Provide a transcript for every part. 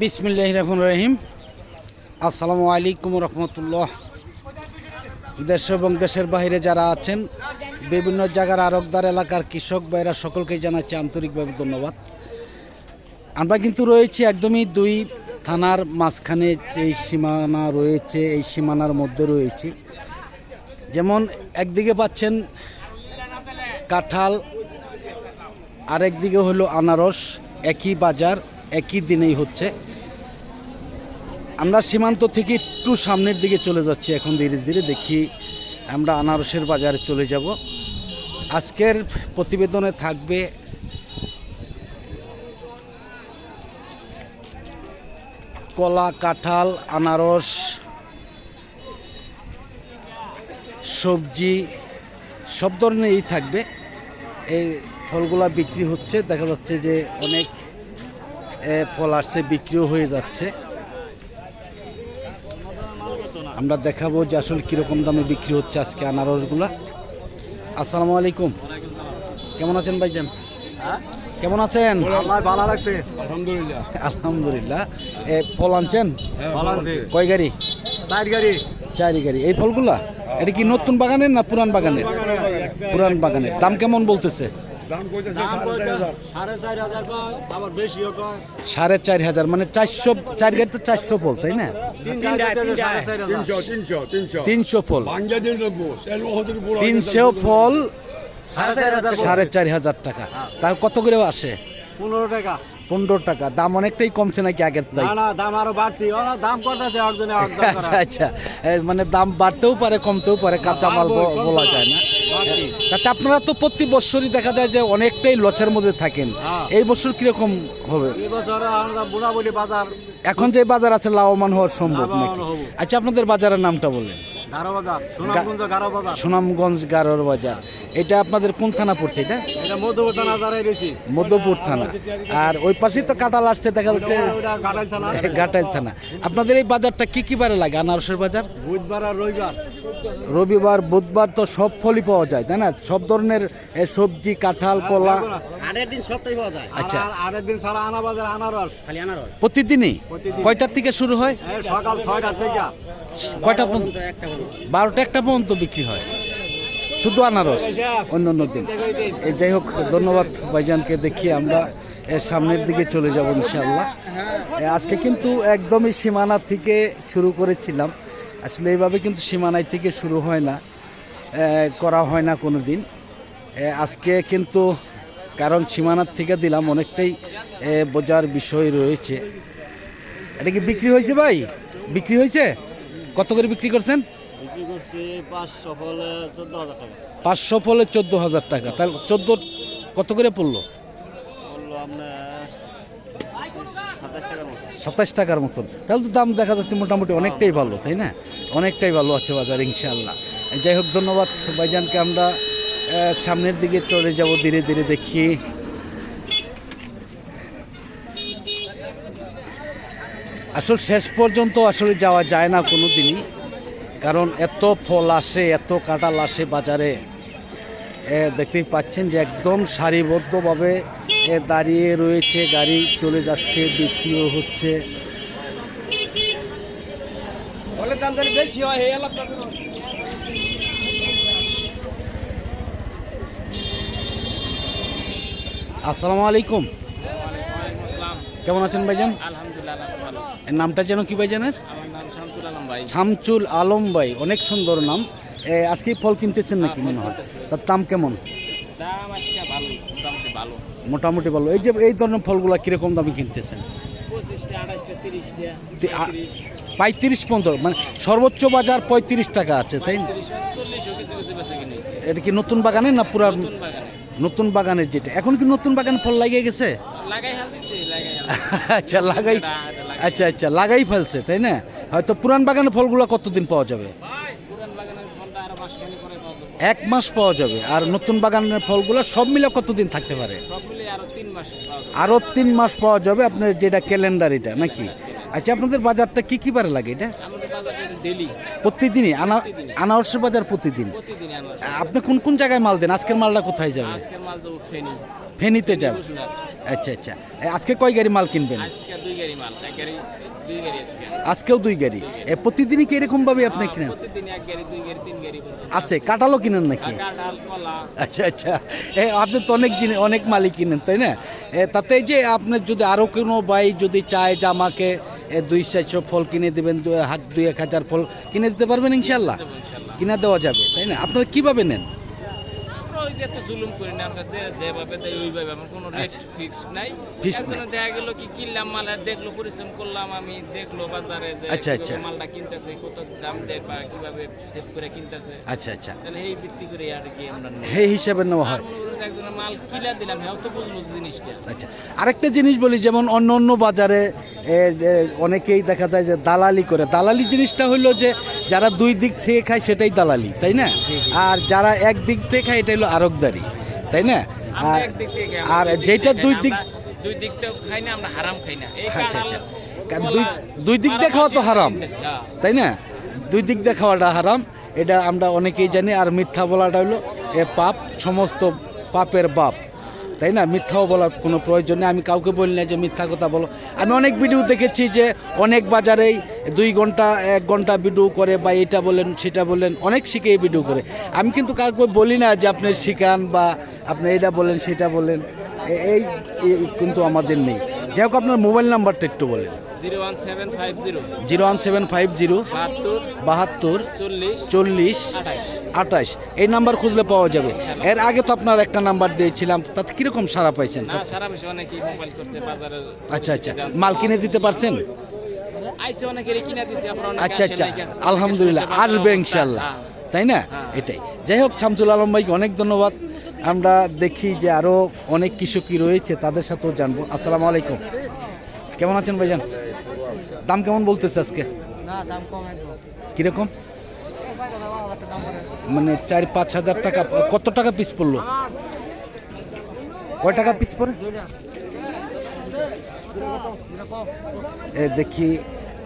বিসমিল্লাহ রহমান রহিম। আসসালামু আলাইকুম রহমতুল্লাহ। দেশ এবং দেশের বাইরে যারা আছেন, বিভিন্ন জায়গার আরকদার এলাকার কৃষক ভাইরা সকলকে জানাচ্ছি আন্তরিকভাবে ধন্যবাদ। আমরা কিন্তু রয়েছি একদমই দুই থানার মাঝখানে এই সীমানা রয়েছে, এই সীমানার মধ্যে রয়েছে। যেমন একদিকে পাচ্ছেন কাঁঠাল, আরেকদিকে হলো আনারস, একই বাজার। একই দিনেই হচ্ছে। আমরা সীমান্ত থেকে একটু সামনের দিকে চলে যাচ্ছি, এখন ধীরে ধীরে দেখি আমরা আনারসের বাজারে চলে যাব। আজকের প্রতিবেদনে থাকবে কলা, কাঁঠাল, আনারস, সবজি, সব ধরনেরই থাকবে। এই ফলগুলা বিক্রি হচ্ছে। দেখা যাচ্ছে যে অনেক ফল আসছে বিক্রিও হয়ে যাচ্ছে। আমরা দেখাবো যে আসলে কীরকম দামে বিক্রি হচ্ছে আজকে আনারসগুলা। আসসালামু আলাইকুম। কেমন আছেন ভাইজান? কেমন আছেন? ভালো লাগছে। আলহামদুলিল্লাহ। আলহামদুলিল্লাহ। এ ফল আনছেন? কয় গাড়ি? সাইড গাড়ি। চারি গাড়ি। এই ফলগুলা? এটা কি নতুন বাগানের না পুরান বাগানের। পুরান বাগানের। দাম কেমন বলতেছে? সাড়ে চার হাজার। মানে চারশো চার গাড়িতে চারশো ফল তাই না? তিনশো তিনশো তিনশো। হাজার সাড়ে চার হাজার টাকা। তার কত করে আসে? পনেরো টাকা। পনেরো টাকা। দাম অনেকটাই কমছে নাকি আগের তাই? না দাম আরও বাড়তি। দাম করতেছে একজনে আচ্ছা আচ্ছা। মানে দাম বাড়তেও পারে কমতেও পারে কাঁচা মাল বলা যায় না। তাতে আপনারা তো প্রতি বছরই দেখা যায় যে অনেকটাই লসের মধ্যে থাকেন। হ্যাঁ। এই বছর কীরকম হবে? এই বছর বুড়াবুড়ি বাজার। এখন যে বাজার আছে লাভবান হওয়ার সম্ভব নাকি? আচ্ছা আপনাদের বাজারের নামটা বলেন। সুনামগঞ্জ গারো বাজার। সুনামগঞ্জ গারোর বাজার। এটা আপনাদের কোন থানা পড়ছে এটা? মধ্যপুর থানা আর ওই পাশেই তো কাটাল আসছে দেখা যাচ্ছে ওটা ঘাটাল থানা। ঘাটাইল থানা। আপনাদের এই বাজারটা কি কি বারে লাগে আনারসের বাজার? বুধবার আর রবিবার। রবিবার বুধবার তো সব ফলই পাওয়া যায় তাই না? সব ধরনের সবজি কাঁঠাল কলা। আটের দিন সবটাই পাওয়া যায়। আচ্ছা। আটের দিন সারা আনা আনারস। প্রতিদিনই? কয়টার থেকে শুরু হয়? সকাল ছয়টার থেকে। কয়টা পর্যন্ত। বারোটা একটা পর্যন্ত বিক্রি হয়। শুধু আনারস অন্য অন্য দিন যাই হোক, ধন্যবাদ ভাইজানকে দেখিয়ে আমরা সামনের দিকে চলে যাব ইনশাল্লাহ আজকে কিন্তু একদমই সীমানা থেকে শুরু করেছিলাম। আসলে এইভাবে কিন্তু সীমানায় থেকে শুরু হয় না করা হয় না কোনো দিন। আজকে কিন্তু কারণ সীমানার থেকে দিলাম, অনেকটাই বোঝার বিষয় রয়েছে। এটা কি বিক্রি হয়েছে ভাই? বিক্রি হয়েছে? কত করে বিক্রি করছেন? পাঁচশো ফলে চোদ্দ হাজার টাকা। পাঁচশো ফলে চোদ্দ হাজার টাকা। তাহলে চোদ্দ কত করে পড়ল? বলল আপনার সাতাশ টাকার মতো। সাতাশ টাকার মতন। তাহলে তো দাম দেখা যাচ্ছে মোটামুটি অনেকটাই ভালো তাই না? অনেকটাই ভালো আছে বাজার ইনশাল্লাহ যাই হোক ধন্যবাদ ভাইজানকে। আমরা সামনের দিকে চলে যাব ধীরে ধীরে দেখি। আসল শেষ পর্যন্ত আসলে যাওয়া যায় না কোনো দিনই কারণ এত ফল আসে এত কাঁঠাল আসে বাজারে। এ, দেখতেই পাচ্ছেন যে একদম সারিবদ্ধভাবে এ, দাঁড়িয়ে রয়েছে গাড়ি চলে যাচ্ছে বিক্রিও হচ্ছে। আসসালামু আলাইকুম। কেমন আছেন ভাইজান? আলহামদুলিল্লাহ এর নামটা যেন কি ভাইজানের আমার নাম শামসুল আলম ভাই শামচুল আলম ভাই অনেক সুন্দর নাম। আজকে ফল কিনতেছেন নাকি মনে হয়? তার দাম কেমন? মোটামুটি ভালো। এই যে এই ধরনের ফলগুলা কীরকম দামে কিনতেছেন? পঁয়ত্রিশ। পর্যন্ত মানে সর্বোচ্চ বাজার পঁয়ত্রিশ টাকা আছে তাই না? এটা কি নতুন বাগানে না পুরা নতুন বাগানের যেটা? এখন কি নতুন বাগান ফল লাগিয়ে গেছে? আচ্ছা লাগাই। আচ্ছা আচ্ছা লাগাই ফেলছে তাই না? হয়তো পুরান বাগানের ফলগুলো কতদিন পাওয়া যাবে? এক মাস পাওয়া যাবে। আর নতুন বাগানের ফলগুলো সব মিলে কতদিন থাকতে পারে? আরও তিন মাস পাওয়া যাবে আপনার যেটা ক্যালেন্ডার এটা, নাকি? আচ্ছা আপনাদের বাজারটা কি কি বারে লাগে এটা? প্রতিদিনই? আনা আনারসের বাজার প্রতিদিন? আপনি কোন কোন জায়গায় মাল দেন? আজকের মালটা কোথায় যাবে? ফেনীতে যাবে। আচ্ছা আচ্ছা। আজকে কয় গাড়ি মাল কিনবেন? আজকেও দুই গাড়ি। এ, প্রতিদিনই কি এরকম ভাবে আপনি কিনেন? গাড়ি করে। আছে কাঁঠালও কিনেন নাকি? আচ্ছা আচ্ছা। এ আপনি তো অনেক জিনিস অনেক মালিক কিনেন তাই না? এ, তাতে যে আপনার যদি আরও কোনো ভাই যদি চায় যে আমাকে দুই চারশো ফল কিনে দেবেন দুই এক হাজার ফল কিনে দিতে পারবেন ইনশাল্লাহ কিনে দেওয়া যাবে তাই না? আপনারা কীভাবে নেন? ওই যে এত জুলুম করি না আমরা যে যেভাবে দেয় ওইভাবে আমার কোনো রেট আচ্ছা। ফিক্স নাই। Fix একজনে দেখা গেল কি কিনলাম মাল আর দেখল পরিশ্রম করলাম আমি দেখল বাজারে যে আচ্ছা, আচ্ছা। মালটা কিনতেছে কত দাম দেয় বা কীভাবে সেভ করে কিনতেছে। আচ্ছা আচ্ছা। তাহলে এই ভিত্তি করে আর কি আমরা নিই। হিসাবে নেওয়া হয়। একজনের মাল কিনা দিলাম হ্যাঁ তো বুঝলো জিনিসটা। আচ্ছা। আরেকটা জিনিস বলি যেমন অন্য অন্য বাজারে অনেকেই দেখা যায় যে দালালি করে। দালালি জিনিসটা হলো যে যারা দুই দিক থেকে খায় সেটাই দালালি তাই না? আর যারা এক দিক থেকে খায় এটা হলো আরকদারি তাই না? আর আর যেটা দুই দিক দুই দিক থেকে খাই না আমরা হারাম খাই না। এই আচ্ছা, আচ্ছা। দুই- দুই দিক দিয়ে খাওয়া তো হারাম। তাই না? দুই দিক দিয়ে খাওয়াটা হারাম এটা আমরা অনেকেই জানি। আর মিথ্যা বলাটা হলো এ পাপ সমস্ত পাপের বাপ। তাই না? মিথ্যাও বলার কোনো প্রয়োজন নেই। আমি কাউকে বলি না যে মিথ্যা কথা বলো। আমি অনেক ভিডিও দেখেছি যে অনেক বাজারেই দুই ঘণ্টা, এক ঘণ্টা ভিডিও করে বা এটা বলেন, সেটা বলেন, অনেক শিখে এই ভিডিও করে। আমি কিন্তু কাউকে বলি না যে আপনি শিখান বা আপনি এটা বলেন, সেটা বলেন। এই কিন্তু আমাদের নেই। যাই হোক, আপনার মোবাইল নাম্বারটা একটু বলেন। Zero one seven five zero. বাহাত্তর চল্লিশ আঠাশ। এই নাম্বার খুঁজলে পাওয়া যাবে। এর আগে তো আপনার একটা নাম্বার দিয়েছিলাম তাতে কীরকম সারা পাইছেন? আচ্ছা আচ্ছা। মাল কিনে দিতে পারছেন? আচ্ছা আচ্ছা। আলহামদুলিল্লাহ আসবে ইনশাল্লাহ হ্যাঁ। তাই না? এটাই। যাই হোক শামসুল আলম ভাইকে অনেক ধন্যবাদ। আমরা দেখি যে আরও অনেক কৃষকই রয়েছে তাদের সাথেও জানব। আসসালামু আলাইকুম। কেমন আছেন ভাইজান? দাম কেমন বলতেছে আজকে? কীরকম? মানে চার পাঁচ হাজার টাকা কত টাকা পিস পড়ল? কয় টাকা পিস পড়ে? দেখি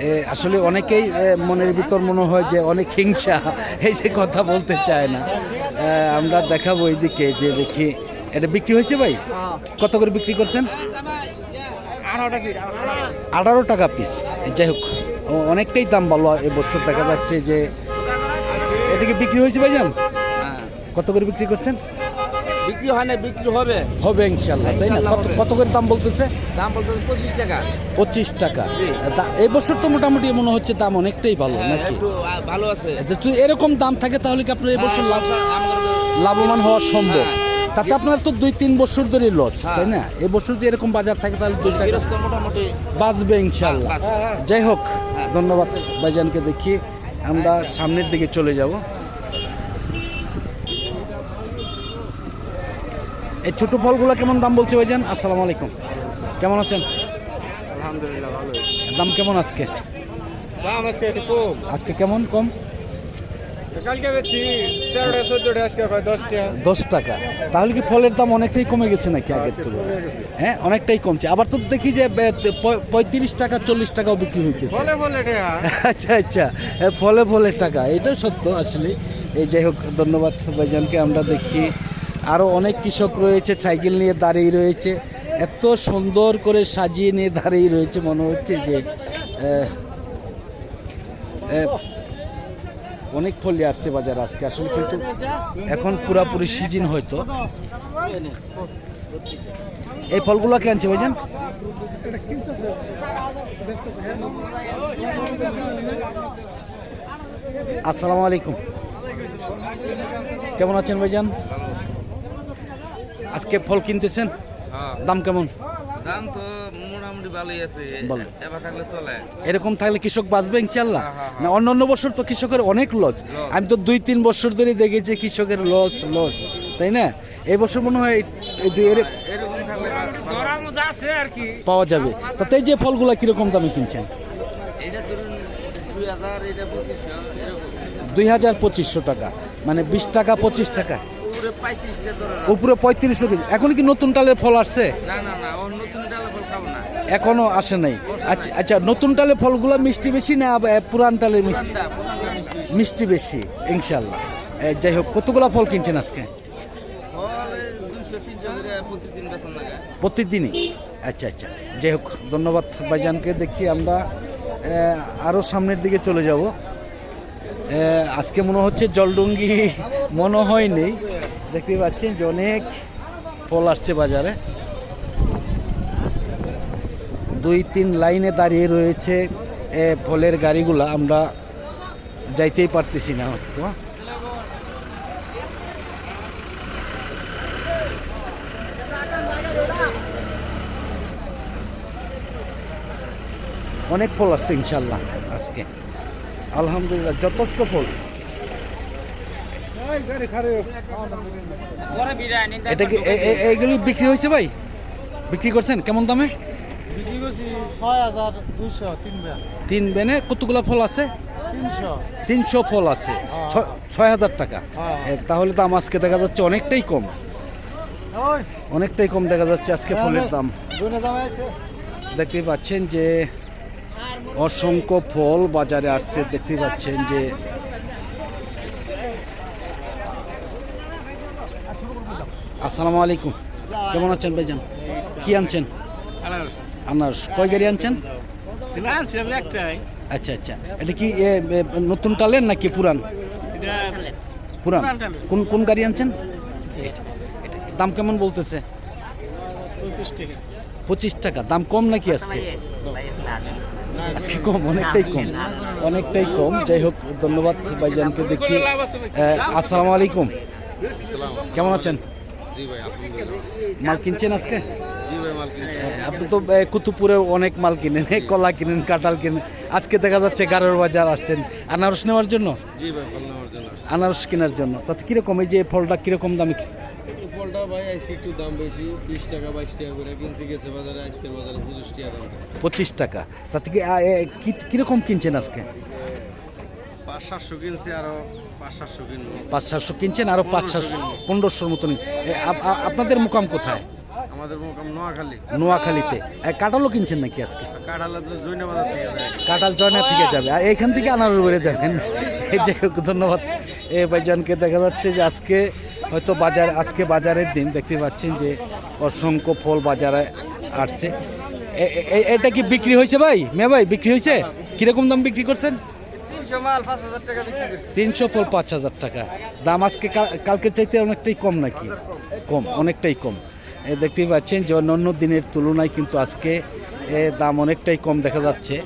এ, আসলে অনেকেই মনের ভিতর মনে হয় যে অনেক হিংসা এই যে কথা বলতে চায় না। আমরা দেখাবো এইদিকে যে দেখি এটা বিক্রি হয়েছে ভাই? কত করে বিক্রি করছেন? আঠারো টাকা পিস যাই হোক অনেকটাই দাম ভালো এবছর দেখা যাচ্ছে যে এটা কি বিক্রি হয়েছে ভাইজান? কত করে বিক্রি করছেন? বিক্রি হয় না বিক্রি হবে। হবে ইনশাল্লাহ তাই না? কত কত করে দাম বলতেছে? দাম বলতে পঁচিশ টাকা। পঁচিশ টাকা। দা- এই বছর তো মোটামুটি মনে হচ্ছে দাম অনেকটাই ভালো নাকি? ভালো আছে। এরকম দাম থাকে তাহলে কি আপনার এবছর লাভ লাভবান হওয়া সম্ভব? তাতে আপনার তো দুই তিন বছর ধরে লস তাই না? এবছর যে এরকম বাজার থাকে তাহলে দুই টাকা মোটামুটি বাঁচবে ইনশাল্লাহ। হ্যাঁ, যাই হোক ধন্যবাদ ভাইজানকে দেখি আমরা সামনের দিকে চলে যাব। এই ছোট ফলগুলো কেমন দাম বলছে ভাইজান? আসসালামু আলাইকুম। কেমন আছেন? আলহামদুলিল্লাহ ভালো দাম কেমন আজকে? দাম আজকে কম। আজকে কেমন কম কালকে বেশি তেরোটা চোদ্দটা আজকে হয় দশটা দশ টাকা। তাহলে কি ফলের দাম অনেকটাই কমে গেছে নাকি আগের তুলনায়? হ্যাঁ অনেকটাই কমছে। আবার তো দেখি যে পঁয়ত্রিশ টাকা চল্লিশ টাকাও বিক্রি হইতেছে। আচ্ছা আচ্ছা। ফলে ফলে টাকা। এটাও সত্য আসলে। এই যাই হোক ধন্যবাদ ভাইজানকে। আমরা দেখি আরও অনেক কৃষক রয়েছে সাইকেল নিয়ে দাঁড়িয়ে রয়েছে। এত সুন্দর করে সাজিয়ে নিয়ে দাঁড়িয়ে রয়েছে মনে হচ্ছে যে অনেক ফলই আসছে বাজার আজকে। আসলে কিন্তু এখন পুরাপুরি সিজন হয়তো। এই ফলগুলো কে আনছে ভাইজান? আসসালামু আলাইকুম। কেমন আছেন ভাইজান? আজকে ফল কিনতেছেন? দাম কেমন? দাম তো ভালোই আছে এবার থাকলে চলে। এরকম থাকলে কৃষক বাঁচবে ইনশাল্লাহ। না অন্য অন্য বছর তো কৃষকের অনেক লস। আমি তো দুই তিন বছর ধরে দেখেছি কৃষকের লস লস। তাই না? এই বছর মনে হয় পাওয়া যাবে। তাতে যে ফলগুলা কীরকম দামে কিনছেন? দুই হাজার পঁচিশশো টাকা। মানে বিশ টাকা পঁচিশ টাকা। উপরে পঁয়ত্রিশশো কেজি। এখন কি নতুন টালের ফল আসছে? না না না খাব না এখনও আসে নাই। আচ্ছা আচ্ছা নতুন টালে ফলগুলো মিষ্টি বেশি না পুরান টালের মিষ্টি? মিষ্টি বেশি ইনশাল্লাহ যাই হোক, কতগুলা ফল কিনছেন আজকে? প্রতিদিনই? আচ্ছা আচ্ছা। যাই হোক, ধন্যবাদ ভাইজানকে। দেখি আমরা আরও সামনের দিকে চলে যাব। আজকে মনে হচ্ছে জলডুঙ্গি মনে হয়নি দেখতে পাচ্ছেন যে অনেক ফল আসছে বাজারে। দুই তিন লাইনে দাঁড়িয়ে রয়েছে এ, ফলের গাড়িগুলা। আমরা যাইতেই পারতেছি না তো অনেক ফল আসছে ইনশাল্লাহ আজকে। আলহামদুলিল্লাহ যথেষ্ট ফল। এটা কি এইগুলি বিক্রি হয়েছে ভাই? বিক্রি করছেন? কেমন দামে? তিন বেনে কতগুলো ফল আছে? তিনশো। তিনশো ফল আছে। ছ- ছয় হাজার টাকা। এ, তাহলে দাম আজকে দেখা যাচ্ছে অনেকটাই কম। অনেকটাই কম দেখা যাচ্ছে আজকে ফলের দাম। দুনে দেখতে পাচ্ছেন যে অসংখ্য ফল বাজারে আসছে। দেখতে পাচ্ছেন যে আসসালামু আলাইকুম। কেমন আছেন ভাইজান? কি আনছেন? আনারস কয় গাড়ি আনছেন? আচ্ছা আচ্ছা। এটা কি নতুন টালের নাকি পুরান? পুরান। কোন কোন গাড়ি আনছেন? দাম কেমন বলতেছে? পঁচিশ টাকা। দাম কম নাকি আজকে? আজকে কম অনেকটাই কম। অনেকটাই কম। যাই হোক ধন্যবাদ ভাইজানকে দেখি। আসসালামু আলাইকুম। কেমন আছেন? মাল কিনছেন আজকে? আপনি তো কুতুবপুরে অনেক মাল কিনেন কলা কিনেন কাঁঠাল কিনেন। আজকে দেখা যাচ্ছে গারোর বাজার আসছেন। আনারস নেওয়ার জন্য? আনারস কেনার জন্য। তাতে কীরকম এই যে ফলটা কীরকম দামে ফলটা ভাই আজকে একটু দাম বেশি বিশ টাকা বাইশ টাকা করে কিনছি গেছে বাজারে আজকের বাজারে পঁচিশ টাকা দাম পঁচিশ টাকা। তাতে কি আহ, কীরকম কিনছেন আজকে? পাঁচ সাতশো কিনছি আরও পাঁচ সাতশো কিনবো। পাঁচ সাতশো কিনছেন আরও পাঁচ সাতশো পনেরোশোর মতন আপনাদের মুকাম কোথায়? আমাদের মোকাম নোয়াখালী। নোয়াখালীতে। কাঁঠালও কিনছেন নাকি আজকে? কাঠালা কাঁঠাল জয়না থেকে যাবে। আর এইখান থেকে আনারস বেড়ে যাবেন। এই যাই হোক ধন্যবাদ। এ ভাইজানকে দেখা যাচ্ছে যে আজকে হয়তো বাজার আজকে বাজারের দিন দেখতে পাচ্ছেন যে অসংখ্য ফল বাজারে আসছে। এটা কি বিক্রি হয়েছে ভাই? মেয়ে ভাই বিক্রি হয়েছে? কীরকম দাম বিক্রি করছেন? তিনশো ফল পাঁচ হাজার টাকা। দাম আজকে কালকের চাইতে অনেকটাই কম নাকি? কম অনেকটাই কম। দেখতেই পাচ্ছেন যে অন্যান্য দিনের তুলনায় কিন্তু আজকে দাম অনেকটাই কম দেখা যাচ্ছে।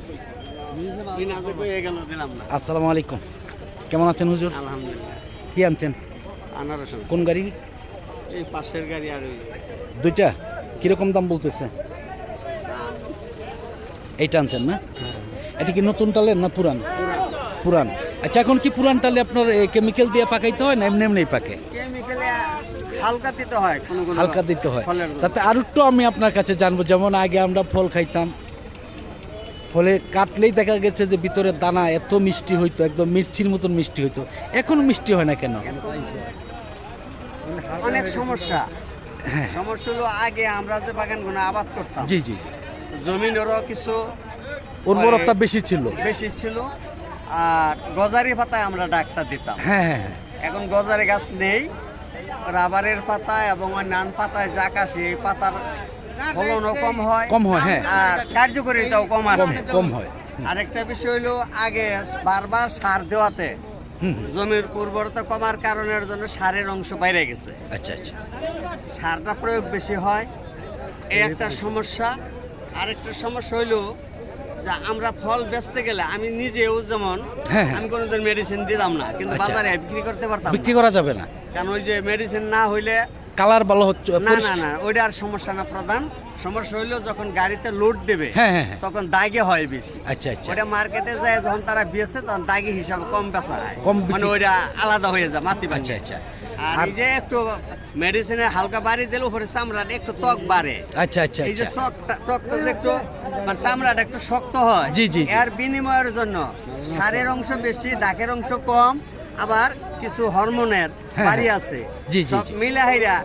হয়ে আসসালামু আলাইকুম। কেমন আছেন হুজুর? আলহামদুলিল্লাহ। কি আনছেন? আনারস কোন গাড়ি? এই পাশের গাড়ি আর দুইটা? কীরকম দাম বলতেছে? এইটা আনছেন না? এটা কি নতুন টালের না পুরান? পুরান। আচ্ছা এখন কি পুরান টালে আপনার কেমিক্যাল দিয়ে পাকাইতে হয় না এমনি এমনি পাকে? কেমিক্যালে হালকা দিতে হয় কোনো কোনো হালকা দিতে হয়। তাতে আরও একটু আমি আপনার কাছে জানব। যেমন আগে আমরা ফল খাইতাম। ফলে কাটলেই দেখা গেছে যে ভিতরে দানা এত মিষ্টি হইতো একদম মির্চির মতন মিষ্টি হইতো। এখন মিষ্টি হয় না কেন? অনেক সমস্যা। হ্যাঁ। সমস্যা হলো আগে আমরা যে বাগানগুলো আবাদ করতাম জি জি জি। জমিনেরও কিছু উর্বরতা বেশি ছিল। বেশি ছিল। আর গজারি পাতায় আমরা ডাক্তার দিতাম। হ্যাঁ হ্যাঁ হ্যাঁ। এখন গজারি গাছ নেই। রাবারের পাতা এবং নান পাতায় যা কাশি এই পাতার ফলনও কম হয়। কম হয়, হ্যাঁ। আর কার্যকরিতাও কম আসে কম হয়। আরেকটা বিষয় হলো আগে বারবার সার দেওয়াতে জমির উর্বরতা কমার কারণের জন্য সারের অংশ বাইরে গেছে। আচ্ছা আচ্ছা। সারটা প্রয়োগ বেশি হয়। এই একটা সমস্যা। আরেকটা সমস্যা হইল যে আমরা ফল বেচতে গেলে আমি নিজেও যেমন হ্যাঁ, হ্যাঁ। আমি কোনোদিন মেডিসিন দিতাম না কিন্তু আচ্ছা। বাজারে বিক্রি করতে পারতাম বিক্রি করা যাবে না। কারণ ওই যে মেডিসিন না হইলে কালার ভালো হচ্ছে না না পরিষ্কার- না ওইটা আর সমস্যা না প্রধান। সমস্যা হইল যখন গাড়িতে লোড দেবে হ্যাঁ, হ্যাঁ, হ্যাঁ। তখন দাগে হয় বেশি। আচ্ছা আচ্ছা। ওটা মার্কেটে যায় যখন তারা বেচে তখন দাগি হিসাবে কম বেচা হয়। কম বিক্রি- মানে ওইটা আলাদা হয়ে যায় মাটি আচ্ছা আচ্ছা। আর এই যে একটু মেডিসিনের হালকা বাড়ি দিলে উপরে চামড়াটা একটু ত্বক বাড়ে। আচ্ছা আচ্ছা এই যে আচ্ছা। শকটা ত্বকটা যে একটু মানে চামড়াটা একটু শক্ত হয় জি, জি। এর বিনিময়ের জন্য সারের অংশ বেশি ডাকের অংশ কম আবার কিছু হরমোনের হ্যাঁ, বাড়ি হ্যাঁ। আছে। জি, জি, সব মিলে হাইরা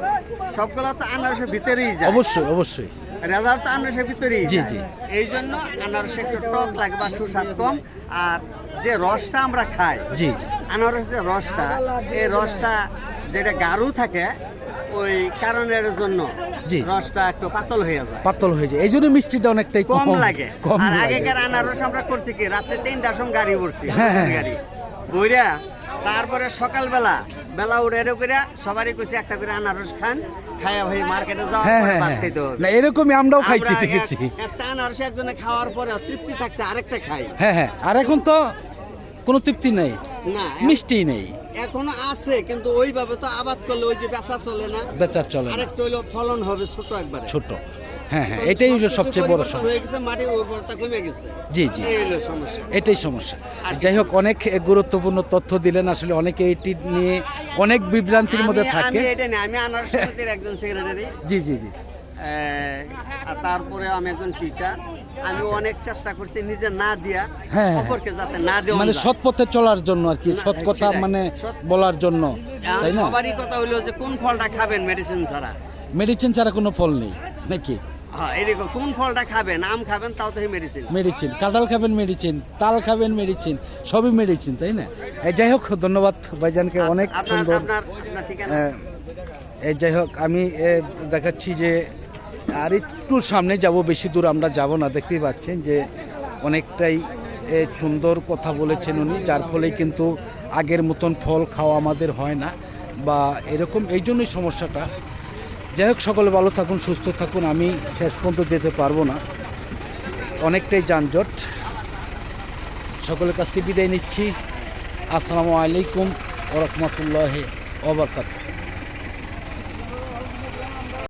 সবগুলো তো আনারসের ভিতরেই যায়। অবশ্যই অবশ্যই। রেজাল্ট তো আনারসের ভিতরেই জি, জি। এই জন্য আনারসে একটু টক লাগে বা সুস্বাদ কম। আর যে রসটা আমরা খাই জি। আনারসের রসটা এই রসটা যেটা গাঢ় থাকে ওই কারণের জন্য জি। রসটা একটু পাতল হয়ে যায়। পাতল হয়ে যায়। এই জন্য মিষ্টিটা অনেকটাই কম লাগে। কম আর আগেকার আনারস আমরা করছি কি রাত্রে তিনটার সময় গাড়ি বসছি হ্যাঁ, হ্যাঁ। গাড়ি। বইরা তারপরে সকালবেলা বেলা উঠে করে সবারই কইছে একটা করে আনারস খান খায়া ভাই মার্কেটে হ্যাঁ হ্যাঁ হ্যাঁ। না এরকমই আমরাও খাইছি দেখেছি। এক- একটা আনারস একজনে খাওয়ার পরে তৃপ্তি থাকছে আরেকটা খাই। হ্যাঁ হ্যাঁ। আর এখন তো কোনো তৃপ্তি নেই। না মিষ্টি নেই। এখনও আছে কিন্তু ওইভাবে তো আবাদ করলে ওই যে বেচা চলে না। বেচার চলে না। আরেকটা হইল ফলন হবে ছোট একবারে। ছোট। হ্যাঁ হ্যাঁ এটাই হলো সবচেয়ে বড় সমস্যা হয়ে গেছে মাটির উর্বরতা কমে গেছে। জি, জি। এটাই সমস্যা। যাই হোক অনেক গুরুত্বপূর্ণ তথ্য দিলেন আসলে অনেকে এটি নিয়ে অনেক বিভ্রান্তির মধ্যে থাকে। আমি এটা না আমি আনারস একজন সেক্রেটারি জি জি জি। তারপরে আমি একজন টিচার আমি অনেক চেষ্টা করছি নিজে না দিয়া আচ্ছা। হ্যাঁ। অপরকে যাতে না দেওয়া মানে। সৎ পথে চলার জন্য আর কি সৎ কথা মানে বলার জন্য তাই না? সবারই কথা হইল যে কোন ফলটা খাবেন মেডিসিন ছাড়া? মেডিসিন ছাড়া কোনো ফল নেই নাকি? হ্যাঁ এরকম কোন ফলটা খাবেন? আম খাবেন তাও তো মেডিসিন মেডিসিন কাঁঠাল খাবেন মেডিসিন তাল খাবেন মেডিসিন সবই মেডিসিন তাই না? এই যাই হোক ধন্যবাদ ভাইজানকে অনেক সুন্দর যাই হোক আমি দেখাচ্ছি যে আর একটু সামনে যাব, বেশি দূর আমরা যাব না, দেখতেই পাচ্ছেন যে অনেকটাই সুন্দর কথা বলেছেন উনি, যার ফলে কিন্তু আগের মতন ফল খাওয়া আমাদের হয় না বা এরকম, এই জন্যই সমস্যাটা। যাই হোক, সকলে ভালো থাকুন, সুস্থ থাকুন, আমি শেষ পর্যন্ত যেতে পারব না। অনেকটাই যানজট। সকলের কাছ থেকে বিদায় নিচ্ছি। আসসালামু আলাইকুম ওরহমতুল্লাহ ওবরকাত